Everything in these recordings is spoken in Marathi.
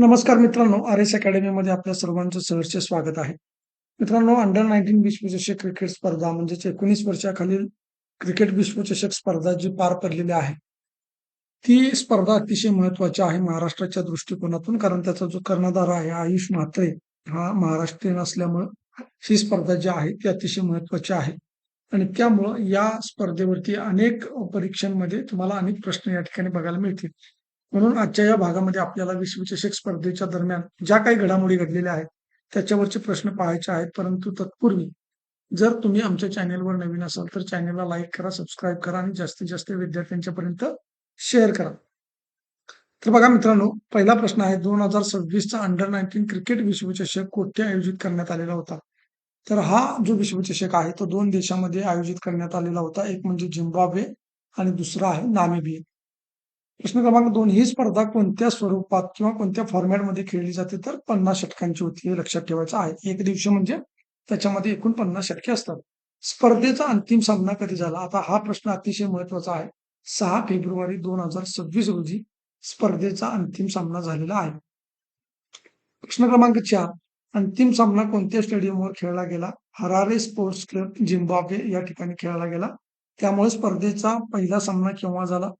नमस्कार मित्रांनो आर एस अकॅडमीमध्ये आपल्या सर्वांचं सहर्ष स्वागत आहे. मित्रांनो अंडर नाईन्टीन विश्वचषक क्रिकेट स्पर्धा म्हणजेच एकोणीस वर्षाखालील क्रिकेट विश्वचषक स्पर्धा जी पार पडलेली आहे ती स्पर्धा अतिशय महत्वाची आहे महाराष्ट्राच्या दृष्टिकोनातून कारण त्याचा जो कर्णधार आहे आयुष म्हात्रे हा महाराष्ट्रीयन असल्यामुळं ही स्पर्धा जी आहे ती अतिशय महत्वाची आहे. आणि त्यामुळं या स्पर्धेवरती अनेक परीक्षांमध्ये तुम्हाला अनेक प्रश्न या ठिकाणी बघायला मिळतील. म्हणून आजच्या या भागामध्ये आपल्याला विश्वचषक स्पर्धेच्या दरम्यान ज्या काही घडामोडी घडलेल्या आहेत त्याच्यावरचे प्रश्न पाहायचे आहेत. परंतु तत्पूर्वी जर तुम्ही आमच्या चॅनेलवर नवीन असाल तर चॅनेलला लाईक करा सबस्क्राईब करा आणि जास्तीत जास्त विद्यार्थ्यांच्या पर्यंत शेअर करा. तर बघा मित्रांनो पहिला प्रश्न आहे दोन हजार सव्वीसचा अंडर नाईन्टीन क्रिकेट विश्वचषक कोठे आयोजित करण्यात आलेला होता? तर हा जो विश्वचषक आहे तो दोन देशामध्ये आयोजित करण्यात आलेला होता. एक म्हणजे झिम्बाब्वे आणि दुसरा आहे नामिबिया. प्रश्न क्रमांक दोन ही स्पर्धा कोणत्या स्वरूपात किंवा कोणत्या फॉर्मॅटमध्ये खेळली जाते? तर पन्नास षटकांची होती हे लक्षात ठेवायचं आहे. एक दिवशी म्हणजे त्याच्यामध्ये एकूण पन्नास षटके असतात. स्पर्धेचा अंतिम सामना कधी झाला? आता हा प्रश्न अतिशय महत्त्वाचा आहे. सहा फेब्रुवारी दोन हजार सव्वीस रोजी स्पर्धेचा अंतिम सामना झालेला आहे. प्रश्न क्रमांक चार अंतिम सामना कोणत्या स्टेडियमवर खेळला गेला? हरारे स्पोर्ट्स क्लब झिम्बाब्वे या ठिकाणी खेळला गेला. त्यामुळे स्पर्धेचा पहिला सामना केव्हा झाला?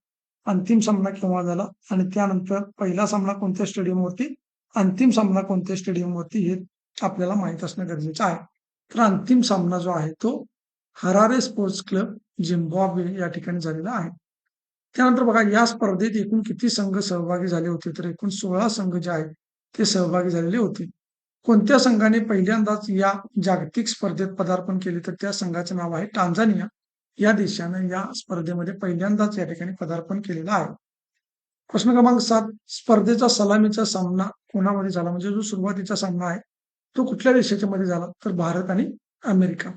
अंतिम सामना केव्हा झाला? आणि त्यानंतर पहिला सामना कोणत्या स्टेडियमवरती अंतिम सामना कोणत्या स्टेडियमवरती हे आपल्याला माहीत असणं गरजेचं आहे. तर अंतिम सामना जो आहे तो हरारे स्पोर्ट्स क्लब जिम्बॉब्वे या ठिकाणी झालेला आहे. त्यानंतर बघा या स्पर्धेत एकूण किती संघ सहभागी झाले होते? तर एकूण सोळा संघ जे आहेत ते सहभागी झालेले होते. कोणत्या संघाने पहिल्यांदाच या जागतिक स्पर्धेत पदार्पण केले? तर त्या संघाचं नाव आहे टांझानिया. या देशानं या स्पर्धेमध्ये पहिल्यांदाच या ठिकाणी पदार्पण केलेलं आहे. प्रश्न क्रमांक सात स्पर्धेचा सलामीचा सामना कोणामध्ये झाला? म्हणजे जो सुरुवातीचा सामना आहे तो कुठल्या देशाच्या मध्ये झाला? तर भारत आणि अमेरिका.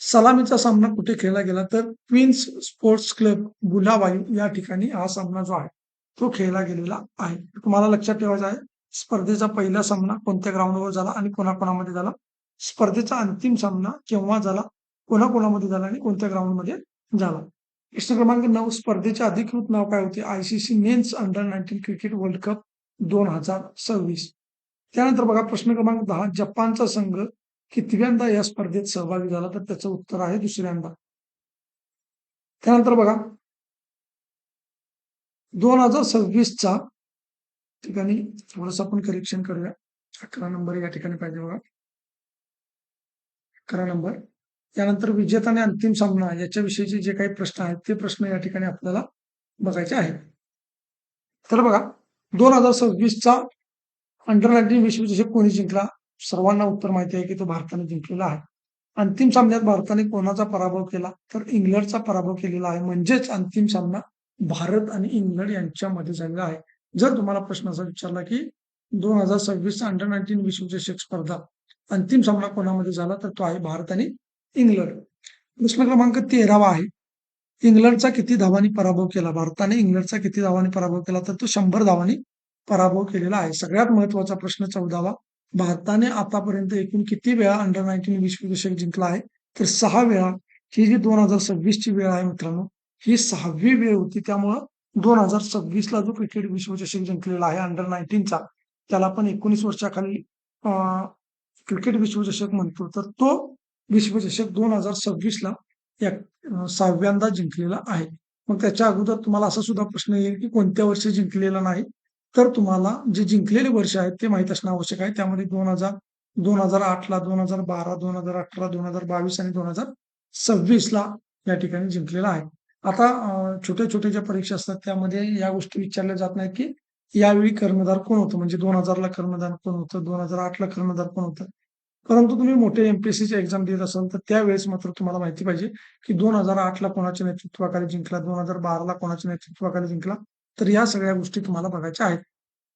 सलामीचा सामना कुठे खेळला गेला? तर क्वीन्स स्पोर्ट्स क्लब बुलावाई या ठिकाणी हा सामना जो आहे तो खेळला गेलेला आहे. तुम्हाला लक्षात ठेवायचा आहे स्पर्धेचा पहिला सामना कोणत्या ग्राउंडवर झाला आणि कोणाकोणामध्ये झाला? स्पर्धेचा अंतिम सामना केव्हा झाला? कोणाकोणामध्ये झाला आणि कोणत्या ग्राउंडमध्ये झाला? प्रश्न क्रमांक नऊ स्पर्धेचे अधिकृत नाव काय होते? ICC men's under nineteen cricket world cup दोन हजार सव्वीस. त्यानंतर बघा प्रश्न क्रमांक दहा जपानचा संघ कितव्यांदा या स्पर्धेत सहभागी झाला? तर त्याचं उत्तर आहे दुसऱ्यांदा. त्यानंतर बघा दोन हजार सव्वीसचा ठिकाणी थोडस आपण करेक्शन करूया. अकरा नंबर या ठिकाणी पाहिजे बघा. अकरा नंबर. त्यानंतर विजेता आणि अंतिम सामना याच्याविषयीचे जे काही प्रश्न आहेत ते प्रश्न या ठिकाणी आपल्याला बघायचे आहेत. तर बघा दोन हजार सव्वीसचा अंडर नाईन्टीन विश्वचषक कोणी जिंकला? सर्वांना उत्तर माहिती आहे की तो भारताने जिंकलेला आहे. अंतिम सामन्यात भारताने कोणाचा पराभव केला? तर इंग्लंडचा पराभव केलेला आहे. म्हणजेच अंतिम सामना भारत आणि इंग्लंड यांच्यामध्ये झालेला आहे. जर तुम्हाला प्रश्न असा विचारला की दोन हजार सव्वीसचा अंडर नाईन्टीन विश्वचषक स्पर्धा अंतिम सामना कोणामध्ये झाला? तर तो आहे भारत आणि इंग्लंड. प्रश्न क्रमांक तेरावा आहे. इंग्लंडचा किती धावांनी पराभव केला? भारताने इंग्लंडचा किती धावांनी पराभव केला? तर तो शंभर धावांनी पराभव केलेला आहे. सगळ्यात महत्त्वाचा प्रश्न चौदावा. भारताने आतापर्यंत एकूण किती वेळा अंडर नाईन्टीन विश्वचषक जिंकला आहे? तर सहा वेळा. ही जी दोन हजार सव्वीस ची वेळ आहे मित्रांनो ही सहावी वेळ होती. त्यामुळं दोन हजार सव्वीसला जो क्रिकेट विश्वचषक जिंकलेला आहे अंडर नाईन्टीनचा त्याला आपण एकोणीस वर्षाखाली क्रिकेट विश्वचषक म्हणतो. तर तो विश्वचषक दोन हजार सव्वीस ला सहाव्यांदा जिंकलेला आहे. मग त्याच्या अगोदर तुम्हाला असा सुद्धा प्रश्न येईल की कोणत्या वर्षी जिंकलेला नाही? तर तुम्हाला जे जिंकलेले वर्ष आहेत ते माहीत असणं आवश्यक आहे. त्यामध्ये दोन हजार दोन हजार आठ ला दोन हजार बारा दोन हजार अठरा दोन हजार बावीस आणि दोन हजार सव्वीस ला या ठिकाणी जिंकलेला आहे. आता छोट्या छोट्या ज्या परीक्षा असतात त्यामध्ये या गोष्टी विचारल्या जात नाहीत की यावेळी कर्णधार कोण होतं? म्हणजे दोन हजारला कर्णधार कोण होतं? दोन हजार आठला कर्णधार कोण होतं? परंतु तुम्ही मोठे एमपीएससीचे एक्झाम देत असाल तर त्यावेळेस मात्र तुम्हाला माहिती पाहिजे की दोन हजार आठला कोणाच्या नेतृत्वाखाली जिंकला दोन हजार बाराला कोणाच्या नेतृत्वाखाली जिंकला तर या सगळ्या गोष्टी तुम्हाला बघायच्या आहेत.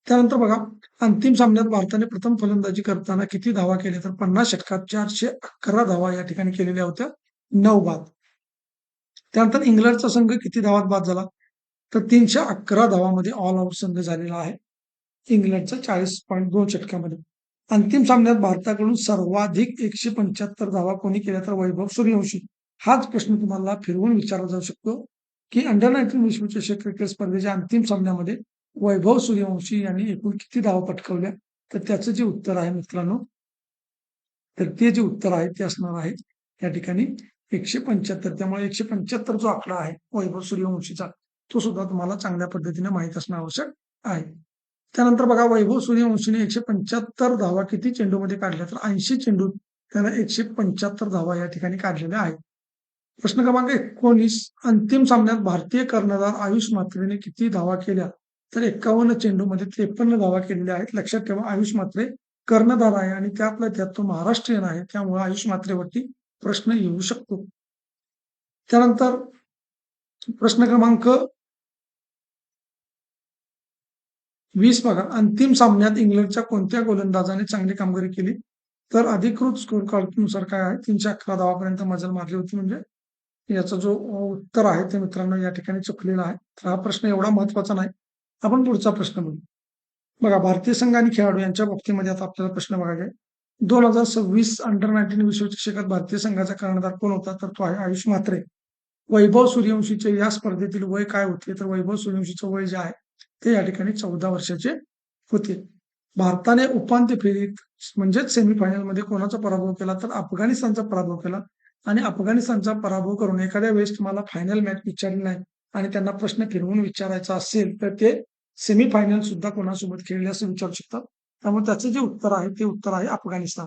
त्यानंतर बघा अंतिम सामन्यात भारताने प्रथम फलंदाजी करताना किती धावा केल्या तर पन्नास षटकात चारशे अकरा धावा या ठिकाणी केलेल्या होत्या नऊ बाद. त्यानंतर इंग्लंडचा संघ किती धावात बाद झाला? तर तीनशे अकरा धावामध्ये ऑल आउट संघ झालेला आहे इंग्लंडचा चाळीस पॉईंट दोन षटकामध्ये. अंतिम सामन्यात भारताकडून सर्वाधिक एकशे पंच्याहत्तर धावा कोणी केल्या तर वैभव सूर्यवंशी? हाच प्रश्न तुम्हाला फिरवून विचारला जाऊ शकतो की अंडर नाईन्टीन विश्वचषक क्रिकेट स्पर्धेच्या अंतिम सामन्यामध्ये वैभव सूर्यवंशी यांनी एकूण किती धावा पटकवल्या? तर त्याचं जे उत्तर आहे मित्रांनो तर ते जे उत्तर आहे ते असणार आहे या ठिकाणी एकशे पंच्याहत्तर. त्यामुळे एकशे पंच्याहत्तर जो आकडा आहे वैभव सूर्यवंशीचा तो सुद्धा तुम्हाला चांगल्या पद्धतीने माहीत असणं आवश्यक आहे. त्यानंतर बघा वैभव सूर्यवंशीने एकशे पंच्याहत्तर धावा किती चेंडूमध्ये काढल्या? तर ऐंशी चेंडू त्यानं एकशे पंच्याहत्तर धावा या ठिकाणी काढलेल्या आहेत. प्रश्न क्रमांक एकोणीस अंतिम सामन्यात भारतीय कर्णधार आयुष मात्रेने किती धावा केल्या? तर एकावन्न चेंडूमध्ये त्रेपन्न धावा केलेल्या आहेत. लक्षात ठेवा आयुष मात्रे कर्णधार आहे आणि त्यातला त्यात तो महाराष्ट्रीयन आहे. त्यामुळे आयुष मात्रेवरती प्रश्न येऊ शकतो. त्यानंतर प्रश्न क्रमांक वीस बघा. अंतिम सामन्यात इंग्लंडच्या कोणत्या गोलंदाजाने चांगली कामगिरी केली? तर अधिकृत स्कोर कार्डनुसार काय आहे? तीनशे अकरा धावापर्यंत मजल मारली होती म्हणजे. याचा जो उत्तर आहे ते मित्रांनो या ठिकाणी चुकलेला आहे. तर हा प्रश्न एवढा महत्त्वाचा नाही. आपण पुढचा प्रश्न बघू. बघा भारतीय संघ आणि खेळाडू यांच्या बाबतीमध्ये आता आपल्याला प्रश्न बघायचा आहे. दोन हजार सव्वीस अंडर नाईन्टीन विश्वचषकात भारतीय संघाचा कर्णधार कोण होता? तर तो आहे आयुष म्हात्रे. वैभव सूर्यवंशीचे या स्पर्धेतील वय काय होते? तर वैभव सूर्यवंशीचं वय जे आहे ते या ठिकाणी चौदा वर्षाचे होते. भारताने उपांत्य फेरीत म्हणजेच सेमीफायनलमध्ये कोणाचा पराभव केला तर अफगाणिस्तानचा पराभव केला. आणि अफगाणिस्तानचा पराभव करून एखाद्या वेळेस तुम्हाला फायनल मॅच विचारली नाही आणि त्यांना प्रश्न फिरवून विचारायचा असेल तर ते सेमीफायनल सुद्धा कोणासोबत खेळले असं विचारू शकतात. त्यामुळे त्याचं जे उत्तर आहे ते उत्तर आहे अफगाणिस्तान.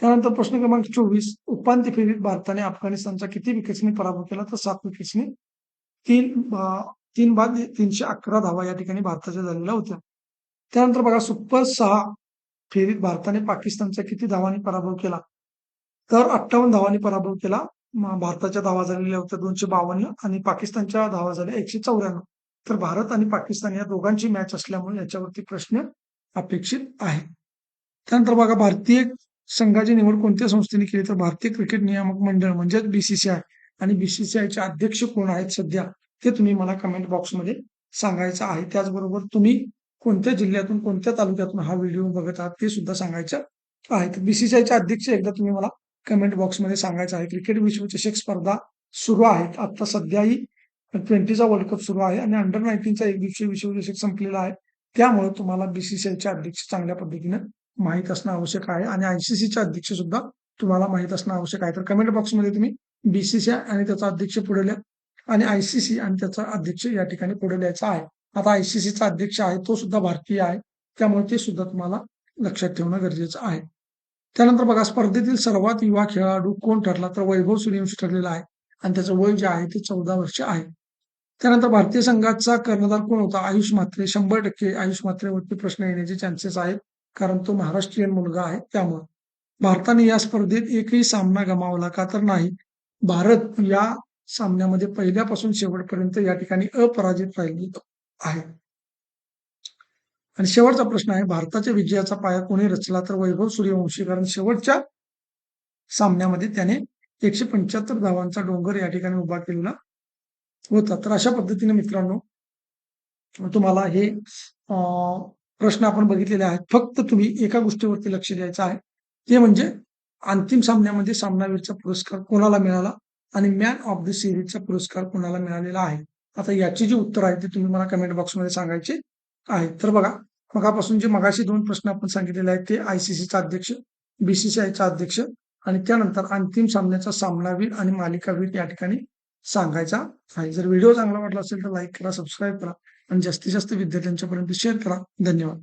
त्यानंतर प्रश्न क्रमांक चोवीस उपांत्य फेरीत भारताने अफगाणिस्तानचा किती विकेट्सनी पराभव केला? तर सात विकेट्सनी तीन तीन बाद तीनशे अकरा धावा या ठिकाणी भारताच्या झालेल्या होत्या. त्यानंतर बघा सुपर सहा फेरीत भारताने पाकिस्तानचा किती धावांनी पराभव केला? तर अठ्ठावन्न धावांनी पराभव केला. भारताच्या धावा झालेल्या होत्या दोनशे बावन्न आणि पाकिस्तानच्या धावा झाल्या एकशे चौऱ्याण्णव. तर भारत आणि पाकिस्तान या दोघांची मॅच असल्यामुळे याच्यावरती प्रश्न अपेक्षित आहे. त्यानंतर बघा भारतीय संघाची निवड कोणत्या संस्थेने केली? तर भारतीय क्रिकेट नियामक मंडळ म्हणजेच बीसीसीआय आणि बीसीसीआयचे अध्यक्ष कोण आहेत सध्या? ते तुम्ही मला कमेंट बॉक्समध्ये सांगायचं आहे. त्याचबरोबर तुम्ही कोणत्या जिल्ह्यातून कोणत्या तालुक्यातून हा व्हिडिओ बघत आहात ते सुद्धा सांगायचं आहे. तर बीसीसीआयचे अध्यक्ष एकदा तुम्ही मला कमेंट बॉक्समध्ये सांगायचं आहे. क्रिकेट विश्वचषक स्पर्धा सुरू आहेत. आता सध्याही ट्वेंटीचा वर्ल्ड कप सुरू आहे आणि अंडर नाईन्टीनचा एक दिवसीय विश्वचषक संपलेला आहे. त्यामुळे तुम्हाला बीसीसीआयचे अध्यक्ष चांगल्या पद्धतीने माहीत असणं आवश्यक आहे आणि आयसीसीचे अध्यक्ष सुद्धा तुम्हाला माहीत असणं आवश्यक आहे. तर कमेंट बॉक्समध्ये तुम्ही बीसीसीआय आणि त्याचा अध्यक्ष पुढे आणि आयसीसी आणि त्याचा अध्यक्ष या ठिकाणी पुढे लिहायचा आहे. आता आयसीसीचा अध्यक्ष आहे तो सुद्धा भारतीय आहे. त्यामुळे ते सुद्धा तुम्हाला लक्षात ठेवणं गरजेचं आहे. त्यानंतर बघा स्पर्धेतील सर्वात युवा खेळाडू कोण ठरला तर वैभव सूर्यवंशी ठरलेला आहे. आणि त्याचं वय जे आहे ते चौदा वर्ष आहे. त्यानंतर भारतीय संघाचा कर्णधार कोण होता? आयुष म्हात्रे. शंभर टक्के आयुष म्हात्रेवरती प्रश्न येण्याचे चान्सेस आहेत कारण तो महाराष्ट्रीयन मुलगा आहे त्यामुळे. भारताने या स्पर्धेत एकही सामना गमावला का तर नाही. भारत या सामन्यामध्ये पहिल्यापासून शेवटपर्यंत या ठिकाणी अपराजित राहिली आहे. आणि शेवटचा प्रश्न आहे भारताच्या विजयाचा पाया कोणी रचला तर वैभव सूर्यवंशी कारण शेवटच्या सामन्यामध्ये त्याने एकशे पंच्याहत्तर धावांचा डोंगर या ठिकाणी उभा केलेला होता. तर अशा पद्धतीने मित्रांनो तुम्हाला हे प्रश्न आपण बघितलेले आहेत. फक्त तुम्ही एका गोष्टीवरती लक्ष द्यायचं आहे. ते म्हणजे अंतिम सामन्यामध्ये सामनावीरचा पुरस्कार कोणाला मिळाला? आणि मॅन ऑफ द सिरीजचा पुरस्कार कोणाला मिळालेला आहे? आता याची जी उत्तर आहे ती तुम्ही मला कमेंट बॉक्समध्ये सांगायचे आहे तर बघा मगापासून जे मगाशी दोन प्रश्न आपण सांगितलेले आहेत ते आयसीसीचा अध्यक्ष बीसीसीआयचा अध्यक्ष आणि त्यानंतर अंतिम सामन्याचा सामनावीर आणि मालिकावीर या ठिकाणी सांगायचा आहे. जर व्हिडिओ चांगला वाटला असेल तर लाईक करा सबस्क्राईब करा आणि जास्तीत जास्त विद्यार्थ्यांच्यापर्यंत शेअर करा. धन्यवाद.